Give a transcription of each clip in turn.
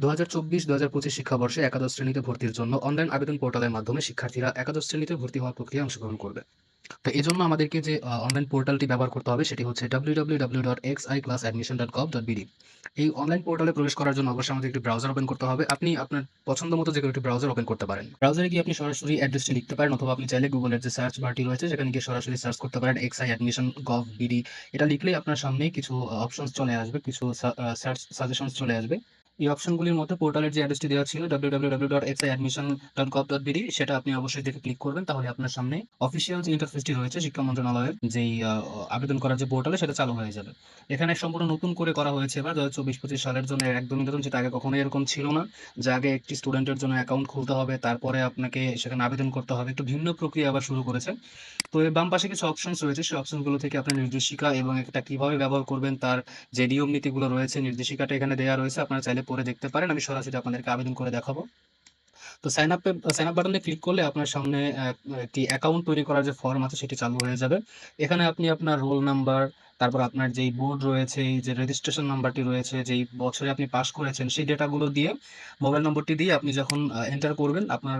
দু হাজার চব্বিশ দু হাজার পঁচিশ শিক্ষাবর্ষে একাদশ শ্রেণীতে ভর্তির জন্য অনলাইন আবেদন পোর্টালের মাধ্যমে শিক্ষার্থীরা একাদশ শ্রেণীতে ভর্তি হওয়ার প্রক্রিয়ায় অংশগ্রহণ করবে। তো এই জন্য আমাদেরকে যে অনলাইন পোর্টালটি ব্যবহার করতে হবে সেটি হচ্ছে বিডি এই অনলাইন পোর্টালে প্রবেশ করার জন্য অবশ্যই আমাদের একটি ব্রাউজার ওপেন করতে হবে। আপনি আপনার পছন্দ মতো যে কোনো একটি ব্রাউজার ওপেন করতে পারেন। ব্রাউজারে গিয়ে আপনি সরাসরি অ্যাড্রেসটি লিখতে পারেন অথবা আপনি চাইলে গুগলের যে সার্চ বারটি রয়েছে সেখানে গিয়ে সরাসরি সার্চ করতে পারেন X I admission gov BD এটা লিখলেই আপনার সামনে কিছু অপশনস চলে আসবে, কিছু সার্চ সাজেশনস চলে আসবে। এই অপশনগুলির মধ্যে পোর্টালের যে অ্যাড্রেসটি দেওয়া ছিল www.xiadmission.gov.bd সেটা আপনি অবশ্যই দেখে ক্লিক করবেন। তাহলে আপনার সামনে অফিসিয়াল যে ইন্টারফেসটি রয়েছে শিক্ষা মন্ত্রণালয়ের, যেই আবেদন করার যে পোর্টালে সেটা চালু হয়ে যাবে। এখানে সম্পূর্ণ নতুন করে করা হয়েছে এবার দু চব্বিশ পঁচিশ সালের জন্য একদমই নতুন যেটা আগে কখনো এরকম ছিল না। যে আগে একটি স্টুডেন্টের জন্য অ্যাকাউন্ট খুলতে হবে, তারপরে আপনাকে সেখানে আবেদন করতে হবে। একটু ভিন্ন প্রক্রিয়া আবার শুরু করেছে। তো এর বাম পাশে কিছু অপশনস রয়েছে। সেই অপশনগুলো থেকে আপনার নির্দেশিকা এবং এটা কীভাবে ব্যবহার করবেন, তার যে নিয়ম নীতিগুলো রয়েছে, নির্দেশিকাটা এখানে দেওয়া রয়েছে। আপনারা চাইলে পড়ে দেখতে পারেন, আমি সরাসরি আপনাদেরকে আবেদন করে দেখাবো। তো সাইন আপ সাইন আপ বাটনে ক্লিক করলে আপনার সামনে একটি অ্যাকাউন্ট তৈরি করার যে ফর্ম আছে সেটি চালু হয়ে যাবে। এখানে আপনি আপনার রোল নাম্বার তারপর আপনার যেই বোর্ড রয়েছে, এই যে রেজিস্ট্রেশন নাম্বারটি রয়েছে, যেই বছরে আপনি পাস করেছেন, সেই ডেটাগুলো দিয়ে মোবাইল নম্বরটি দিয়ে আপনি যখন এন্টার করবেন, আপনার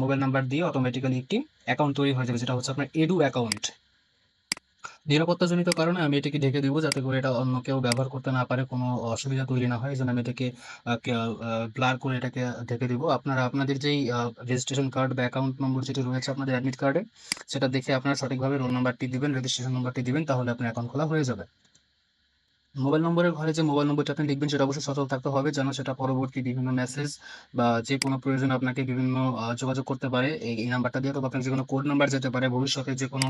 মোবাইল নাম্বার দিয়ে অটোমেটিক্যালি একটি অ্যাকাউন্ট তৈরি হয়ে যাবে, যেটা হচ্ছে আপনার এডু অ্যাকাউন্ট নিরাপত্তাজনিত কারণে আমি এটাকে ঢেকে দিব যাতে করে এটা অন্য কেউ ব্যবহার করতে না পারে, কোনো অসুবিধা তৈরি না হয়। এই জন্য আমি এটাকে ব্লার করে এটাকে ঢেকে দিব। আপনারা, আপনাদের যেই রেজিস্ট্রেশন কার্ড বা অ্যাকাউন্ট নম্বর যেটি রয়েছে আপনাদের অ্যাডমিট কার্ডে সেটা দেখে আপনারা সঠিকভাবে রোল নাম্বারটি দিবেন রেজিস্ট্রেশন নাম্বারটি দিবেন, তাহলে আপনার অ্যাকাউন্ট খোলা হয়ে যাবে। মোবাইল নম্বরের ঘরে যে মোবাইল নম্বরটা আপনি লিখবেন, সেটা অবশ্যই সচল থাকতে হবে যেন সেটা পরবর্তী বিভিন্ন মেসেজ বা যে কোনো প্রয়োজনে আপনাকে বিভিন্ন যোগাযোগ করতে পারে। এই নাম্বারটা দিয়ে অথবা আপনার যে কোনো কোড নাম্বার যেতে পারে, ভবিষ্যতে যে কোনো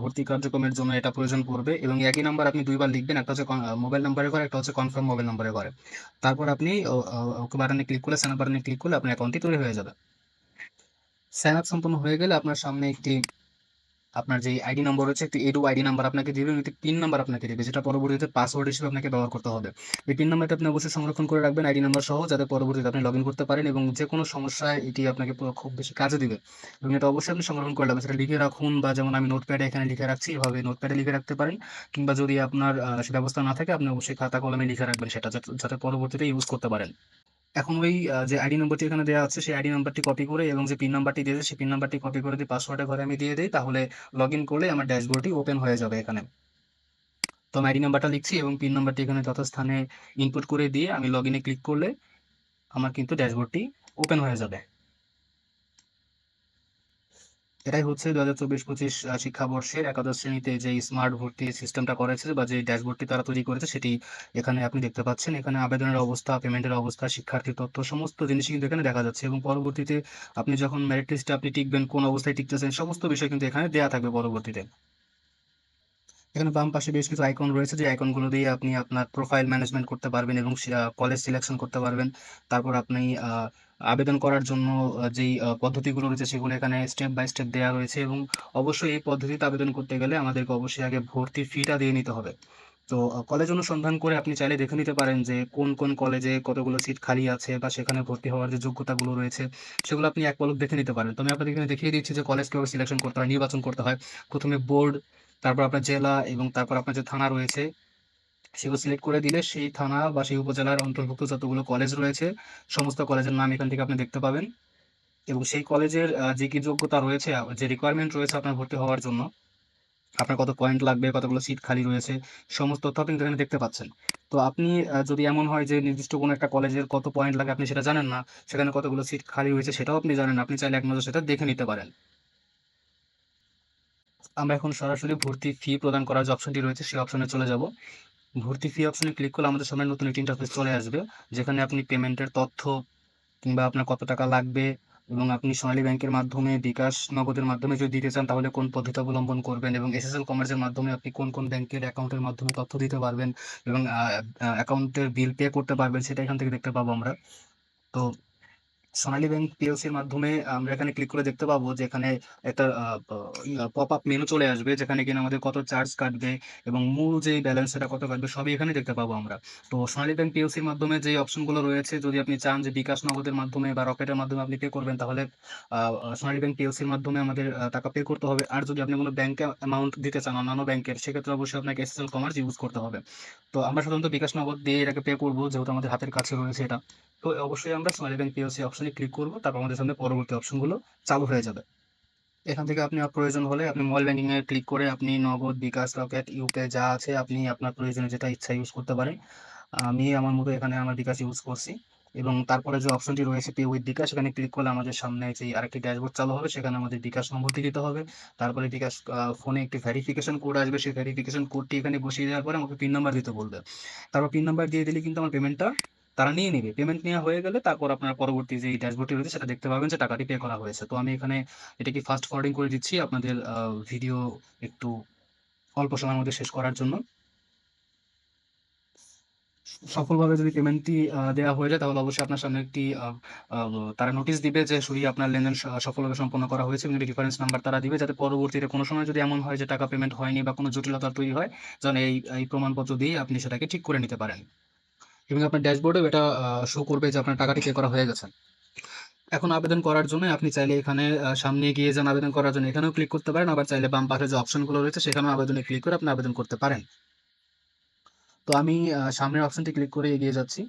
ভর্তি কার্যক্রমের জন্য এটা প্রয়োজন পড়বে। এবং একই নাম্বার আপনি দুইবার লিখবেন, একটা হচ্ছে মোবাইল নাম্বারের ঘরে, একটা হচ্ছে কনফার্ম মোবাইল নাম্বারের ঘরে। তারপর আপনি ওকে বাটনে ক্লিক করলে আপ বাটনে ক্লিক করলে আপনার অ্যাকাউন্টটি তৈরি হয়ে যাবে। সাইন আপ সম্পূর্ণ হয়ে গেলে আপনার সামনে একটি আপনার যে আইডি নম্বর রয়েছে, একটি এডু আইডি নাম্বার আপনাকে দিবে একটি পিন নাম্বার আপনাকে দিবে, যেটা পরবর্তীতে পাসওয়ার্ড হিসেবে আপনাকে ব্যবহার করতে হবে। এই পিন নাম্বারটা আপনি অবশ্যই সংরক্ষণ করে রাখবেন আইডি নাম্বার সহ, যাতে পরবর্তীতে আপনি লগ করতে পারেন এবং যে কোনো সমস্যায় এটি আপনাকে খুব বেশি কাজে দিবে। এবং এটা অবশ্যই আপনি সংরক্ষণ করে সেটা লিখে রাখুন বা যেমন আমি নোটপ্যাডে এখানে লিখে রাখছি, এভাবে নোটপ্যাডে লিখে রাখতে পারেন। কিংবা যদি আপনার সে ব্যবস্থা না থাকে, আপনি অবশ্যই খাতা কলমে লিখে রাখবেন সেটা, যাতে পরবর্তীতে ইউজ করতে পারেন। এখন ওই যে আইডি নম্বরটি এখানে দেওয়া আছে, সেই আইডি নাম্বারটি কপি করে এবং যে পিন নাম্বারটি দিয়েছে সেই পিন নাম্বারটি কপি করে দিয়ে পাসওয়ার্ডের ঘরে আমি দিয়ে দিই, তাহলে লগ ইন করলে আমার ড্যাশবোর্ডটি ওপেন হয়ে যাবে এখানে। তো আমি আইডি নাম্বারটা লিখছি এবং পিন নাম্বারটি এখানে যথাস্থানে ইনপুট করে দিয়ে আমি লগ ইনে ক্লিক করলে আমার কিন্তু ড্যাশবোর্ডটি ওপেন হয়ে যাবে। এটাই হচ্ছে দু হাজার চব্বিশ পঁচিশ শিক্ষাবর্ষের একাদশ শ্রেণীতে যে স্মার্ট ভর্তি সিস্টেমটা করেছে বা যে ড্যাশবোর্ডটি তারা তৈরি করেছে সেটি এখানে আপনি দেখতে পাচ্ছেন। এখানে আবেদনের অবস্থা পেমেন্টের অবস্থা, শিক্ষার্থীর তথ্য, সমস্ত জিনিসই কিন্তু এখানে দেখা যাচ্ছে এবং পরবর্তীতে আপনি যখন মেরিট লিস্টে আপনি টিকবেন, কোন অবস্থায় টিকতেছেন, সমস্ত বিষয় কিন্তু এখানে দেওয়া থাকবে পরবর্তীতে। এখানে বাম পাশে বেশ কিছু আইকন রয়েছে, যে আইকনগুলো দিয়ে আপনি আপনার প্রোফাইল ম্যানেজমেন্ট করতে পারবেন এবং কলেজ সিলেকশন করতে পারবেন। তারপর আপনি আবেদন করার জন্য যেই পদ্ধতিগুলো রয়েছে সেগুলো এখানে স্টেপ বাই স্টেপ দেওয়া রয়েছে এবং অবশ্যই এই পদ্ধতিতে আবেদন করতে গেলে আমাদেরকে অবশ্যই আগে ভর্তির ফিটা দিয়ে নিতে হবে। তো কলেজ অনুসন্ধান করে আপনি চাইলে দেখে নিতে পারেন যে কোন কোন কলেজে কতগুলো সিট খালি আছে বা সেখানে ভর্তি হওয়ার যে যোগ্যতাগুলো রয়েছে, সেগুলো আপনি এক পলক দেখে নিতে পারেন। তো আমি আপনাদের এখানে দেখিয়ে দিচ্ছি যে কলেজ কীভাবে সিলেকশন করতে হয়, নির্বাচন করতে হয়। প্রথমে বোর্ড তারপর আপনার জেলা এবং তারপর আপনার যে থানা রয়েছে সেগুলো সিলেক্ট করে দিলে সেই থানা বা সেই উপজেলার অন্তর্ভুক্ত যতগুলো কলেজ রয়েছে, সমস্ত কলেজের নাম এখান থেকে আপনি দেখতে পাবেন। এবং সেই কলেজের যে কি যোগ্যতা রয়েছে, যে রিকোয়ারমেন্ট রয়েছে আপনার ভর্তি হওয়ার জন্য, আপনার কত পয়েন্ট লাগবে, কতগুলো সিট খালি রয়েছে, সমস্ত তথ্য আপনি এখানে দেখতে পাচ্ছেন। তো আপনি যদি এমন হয় যে নির্দিষ্ট কোনো একটা কলেজের কত পয়েন্ট লাগে আপনি সেটা জানেন না, সেখানে কতগুলো সিট খালি রয়েছে সেটাও আপনি জানেন আপনি চাইলে এক নজর সেটা দেখে নিতে পারেন। আমরা এখন সরাসরি ভর্তি ফি প্রদান করার যে অপশনটি রয়েছে, সেই অপশনে চলে যাব। ভর্তি ফি অপশনে ক্লিক করলে আমাদের সামনে নতুন একটি ইন্টারফেস চলে আসবে। যেখানে আপনি পেমেন্টের তথ্য কিংবা আপনার কত টাকা লাগবে এবং আপনি সোনালী ব্যাংকের মাধ্যমে, বিকাশ নগদের মাধ্যমে যদি দিতে চান, তাহলে কোন পদ্ধতি অবলম্বন করবেন এবং এস এস এল কমার্সের মাধ্যমে আপনি কোন কোন ব্যাংকের অ্যাকাউন্টের মাধ্যমে তথ্য দিতে পারবেন এবং অ্যাকাউন্টের বিল পে করতে পারবেন, সেটা এখান থেকে দেখতে পাবো আমরা। তো সোনালী ব্যাংক পিএলসির মাধ্যমে আমরা এখানে ক্লিক করে দেখতে পাবো যে এখানে একটা পপ আপ মেনু চলে আসবে যেখানে কিনা আমাদের কত চার্জ কাটবে এবং মূল যে ব্যালেন্স সেটা কত কাটবে সবই এখানে দেখতে পাবো আমরা। তো সোনালী ব্যাংক পিএলসির মাধ্যমে যে অপশনগুলো রয়েছে, যদি আপনি চান যে বিকাশ নগদের মাধ্যমে বা রকেটের মাধ্যমে আপনি পে করবেন, তাহলে সোনালী ব্যাংক পিএলসির মাধ্যমে আমাদের টাকা পে করতে হবে। আর যদি আপনি কোনো ব্যাংকে অ্যামাউন্ট দিতে চান, অন্যান্য ব্যাংকের সেক্ষেত্রে অবশ্যই আপনাকে এসএসএল কমার্স ইউজ করতে হবে। তো আমরা সাধারণত বিকাশ নগদ দিয়ে এটাকে পে করব, যেহেতু আমাদের হাতের কাছে রয়েছে এটা। তো অবশ্যই আমরা সোনালী ব্যাংক পিএলসি অপশনে ক্লিক করব, তারপর আমাদের সামনে পরবর্তী অপশনগুলো চালু হয়ে যাবে। এখান থেকে আপনি প্রয়োজন হলে আপনি মোবাইল ব্যাংকিং এ ক্লিক করে আপনি নগদ, বিকাশ, রকেট ইউপে যা আছে আপনি আপনার প্রয়োজনে যেটা ইচ্ছা ইউজ করতে পারেন। আমি আমার মতো এখানে আমার বিকাশ ইউজ করছি এবং তারপরে যে অপশনটি রয়েছে পে উইথ বিকাশ, সেখানে ক্লিক করলে আমাদের সামনে যে আরেকটি ড্যাশবোর্ড চালু হবে, সেখানে আমাদের বিকাশ নম্বরটি দিতে হবে। তারপরে বিকাশ ফোনে একটি ভেরিফিকেশন কোড আসবে, সেই ভেরিফিকেশন কোডটি এখানে বসিয়ে দেওয়ার পরে আমাকে পিন নাম্বার দিতে বলবে। তারপর পিন নাম্বার দিয়ে দিলে কিন্তু আমার পেমেন্টটা তারা নিয়ে নেবে। পেমেন্ট নেওয়া হয়ে গেলে তারপর আপনার পরবর্তী যে ড্যাশবোর্ডটি রয়েছে সেটা দেখতে পাবেন যে টাকাটি পে করা হয়েছে। তো আমি এখানে এটাকে ফাস্ট ফরওয়ার্ডিং করে দিচ্ছি আপনাদের ভিডিও একটু অল্প সময়ের মধ্যে শেষ করার জন্য। সফলভাবে যদি পেমেন্টটি দেওয়া হয়ে যায় তাহলে অবশ্যই আপনার সামনে একটি তারা নোটিশ দিবে যে সই আপনার লেনদেন সফলভাবে সম্পন্ন করা হয়েছে এবং রেফারেন্স নাম্বার তারা দিবে যাতে পরবর্তীতে কোনো সময় যদি এমন হয় যে টাকা পেমেন্ট হয়নি বা কোনো জটিলতা তৈরি হয়, যেন এই এই প্রমাণপত্র দিয়ে আপনি সেটাকে ঠিক করে নিতে পারেন। এবং আপনার ড্যাশবোর্ডেও এটা শো করবে যে আপনার টাকাটি পে করা হয়ে গেছে। এখন আবেদন করার জন্য আপনি চাইলে এখানে সামনে গিয়ে যান আবেদন করার জন্য। এখানেও ক্লিক করতে পারেন, আবার চাইলে বাম পাশে যে অপশনগুলো রয়েছে, সেখানেও আবেদনে ক্লিক করে আপনি আবেদন করতে পারেন। তো আমি সামনের অপশনটি ক্লিক করে এগিয়ে যাচ্ছি।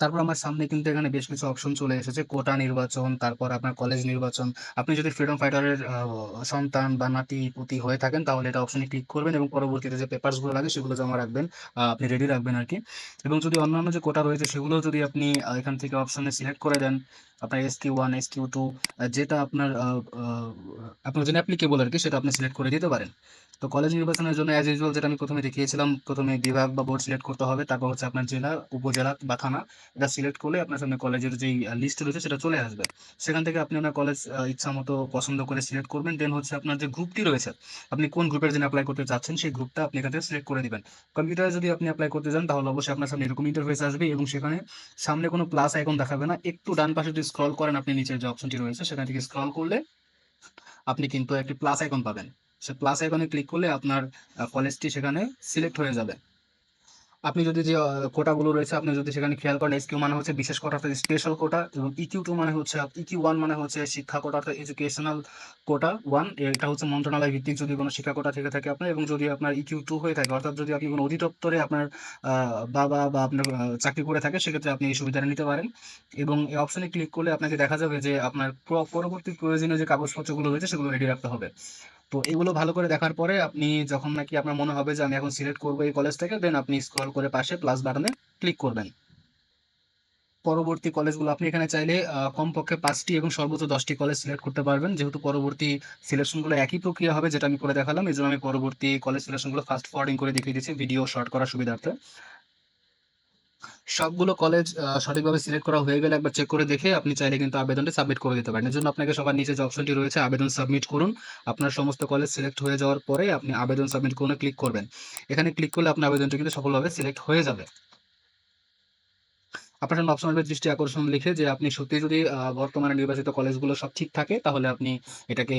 তারপর আমার সামনে কিন্তু এখানে বেশ কিছু অপশন চলে এসেছে। কোটা নির্বাচন, তারপর আপনার কলেজ নির্বাচন। আপনি যদি ফ্রিডম ফাইটারের সন্তান বা নাতি পুতি হয়ে থাকেন, তাহলে এটা অপশনে ক্লিক করবেন এবং পরবর্তীতে যে পেপারসগুলো লাগে সেগুলো জমা রাখবেন আপনি রেডি রাখবেন আর কি। এবং যদি অন্যান্য যে কোটা রয়েছে সেগুলো যদি আপনি এখান থেকে অপশনে সিলেক্ট করে দেন আপনার S Q one S Q two যেটা আপনার আপনার জন্য অ্যাপ্লিকেবল আর কি, সেটা আপনি সিলেক্ট করে দিতে পারেন। তো কলেজ নির্বাচনের জন্য অ্যাজ ইউজুয়াল যেটা আমি প্রথমে দেখিয়েছিলাম, প্রথমে বিভাগ বা বোর্ড সিলেক্ট করতে হবে, তারপর হচ্ছে আপনার জেলা, উপজেলা বা থানা, এটা সিলেক্ট করলে আপনার সামনে কলেজের যেই লিস্ট রয়েছে সেটা চলে আসবে। সেখান থেকে আপনি আপনার কলেজ ইচ্ছা মতো পছন্দ করে সিলেক্ট করবেন দেন হচ্ছে আপনার যে গ্রুপটি রয়েছে, আপনি কোন গ্রুপের জন্য অ্যাপ্লাই করতে চাচ্ছেন, সেই গ্রুপটা আপনি এখান থেকে সিলেক্ট করে দিবেন। কম্পিউটারে যদি আপনি অ্যাপ্লাই করতে চান তাহলে অবশ্যই আপনার সামনে এরকম ইন্টারফেস আসবে এবং সেখানে সামনে কোনো প্লাস আইকন দেখাবে না, একটু ডান পাশে যদি স্ক্রল করেন, আপনি নিচের যে অপশনটি রয়েছে, সেখান থেকে স্ক্রল করলে আপনি কিন্তু একটি প্লাস আইকন পাবেন। সে প্লাস আইকনে ক্লিক করলে আপনার কলেজটি সেখানে সিলেক্ট হয়ে যাবে। আপনি যদি যে কোটাগুলো রয়েছে, আপনি যদি সেখানে খেয়াল করেন এসকিউ মানে হচ্ছে বিশেষ কোটা, অর্থাৎ স্পেশাল কোটা, এবং ইকিউ টু মানে হচ্ছে ইকিউ ওয়ান মানে হচ্ছে শিক্ষা কোটা, অর্থাৎ এডুকেশনাল কোটা ওয়ান এটা হচ্ছে মন্ত্রণালয় ভিত্তিক যদি কোনো শিক্ষা কোটা থেকে থাকে আপনার, এবং যদি আপনার ইকিউ টু হয়ে থাকে, অর্থাৎ যদি আপনি কোনো অধিদপ্তরে আপনার বাবা বা আপনার চাকরি করে থাকে, সেক্ষেত্রে আপনি এই সুবিধাটা নিতে পারেন। এবং এই অপশনে ক্লিক করলে আপনাকে দেখা যাবে যে, আপনার পরবর্তী প্রয়োজনীয় যে কাগজপত্রগুলো রয়েছে, সেগুলো রেডি রাখতে হবে। তো এগুলো ভালো করে দেখার পরে আপনি যখন নাকি আপনার মনে হবে যে আমি এখন সিলেক্ট করব এই কলেজটাকে দেন আপনি স্ক্রল করে পাশে প্লাস বাটনে ক্লিক করবেন। পরবর্তী কলেজগুলো আপনি এখানে চাইলে কমপক্ষে পাঁচটি এবং সর্বোচ্চ দশটি কলেজ সিলেক্ট করতে পারবেন। যেহেতু পরবর্তী সিলেকশনগুলো একই প্রক্রিয়া হবে, যেটা আমি করে দেখালাম এই জন্য আমি পরবর্তী কলেজ সিলেকশনগুলো ফাস্ট ফরওয়ার্ডিং করে দেখিয়ে দিচ্ছি ভিডিও শর্ট করার সুবিধার্থে। সবগুলো কলেজ সঠিকভাবে সিলেক্ট করা হয়ে গেলে একবার চেক করে দেখে আপনি চাইলে কিন্তু আবেদনটি সাবমিট করে দিতে পারেন। এর জন্য আপনাকে সবার নিচে যে অপশনটি রয়েছে, আবেদন সাবমিট করুন। আপনার সমস্ত কলেজ সিলেক্ট হয়ে যাওয়ার পরে আপনি আবেদন সাবমিট করুন ক্লিক করবেন। এখানে ক্লিক করলে আপনার আবেদনটি কিন্তু সফলভাবে সিলেক্ট হয়ে যাবে। আপনার সামনে অপশন আসবে দৃষ্টি আকর্ষণ লিখে যে আপনি সত্যি যদি বর্তমানে নির্বাচিত কলেজগুলো সব ঠিক থাকে, তাহলে আপনি এটাকে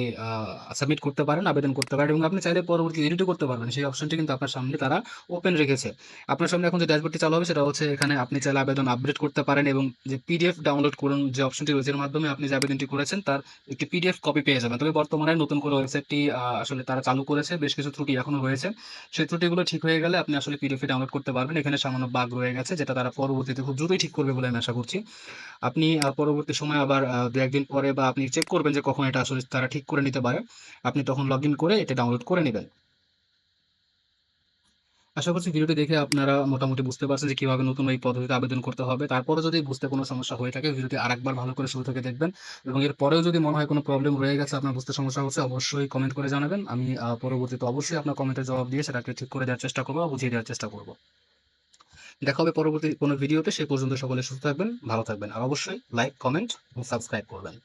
সাবমিট করতে পারেন, আবেদন করতে পারেন এবং আপনি চাইলে পরবর্তী এডিটও করতে পারবেন। সেই অপশনটি কিন্তু আপনার সামনে তারা ওপেন রেখেছে। আপনার সামনে এখন যে ড্যাশবোর্ডটি চালু হবে সেটা হচ্ছে এখানে আপনি চাইলে আবেদন আপডেট করতে পারেন এবং যে পিডিএফ ডাউনলোড করুন, যে অপশনটি রয়েছে এর মাধ্যমে আপনি যে আবেদনটি করেছেন তার একটি পিডিএফ কপি পেয়ে যাবেন। তবে বর্তমানে নতুন করে ওয়েবসাইটটি আসলে তারা চালু করেছে, বেশ কিছু ত্রুটি এখনও রয়েছে। সেই ত্রুটিগুলো ঠিক হয়ে গেলে আপনি আসলে পিডিএফ ডাউনলোড করতে পারবেন। এখানে সামান্য বাগ রয়ে গেছে, যেটা তারা পরবর্তীতে খুব দ্রুতই ঠিক করবে বলে আমি আশা করছি। আপনি পরবর্তী সময় আবার দু একদিন পরে বা আপনি চেক করবেন যে কখন এটা আসলে তারা ঠিক করে নিতে পারে। আপনি তখন লগ করে এটা ডাউনলোড করে নেবেন। আশা করছি ভিডিওটি দেখে আপনারা মোটামুটি বুঝতে পারছেন যে কীভাবে নতুন এই পদ্ধতিতে আবেদন করতে হবে। তারপরে যদি বুঝতে কোনো সমস্যা হয়ে থাকে, ভিডিওটি আরেকবার ভালো করে শুরু থেকে দেখবেন এবং এর পরেও যদি মনে হয় কোনো প্রবলেম রয়ে গেছে, আপনার বুঝতে সমস্যা হচ্ছে, অবশ্যই কমেন্ট করে জানাবেন। আমি পরবর্তীতে অবশ্যই আপনার কমেন্টের জবাব দিয়ে সেটাকে ঠিক করে দেওয়ার চেষ্টা করব, বুঝিয়ে দেওয়ার চেষ্টা করব। দেখা হবে পরবর্তী কোনো ভিডিওতে, সে পর্যন্ত সকলে সুস্থ থাকবেন, ভালো থাকবেন। আর অবশ্যই লাইক কমেন্ট এবং সাবস্ক্রাইব করবেন।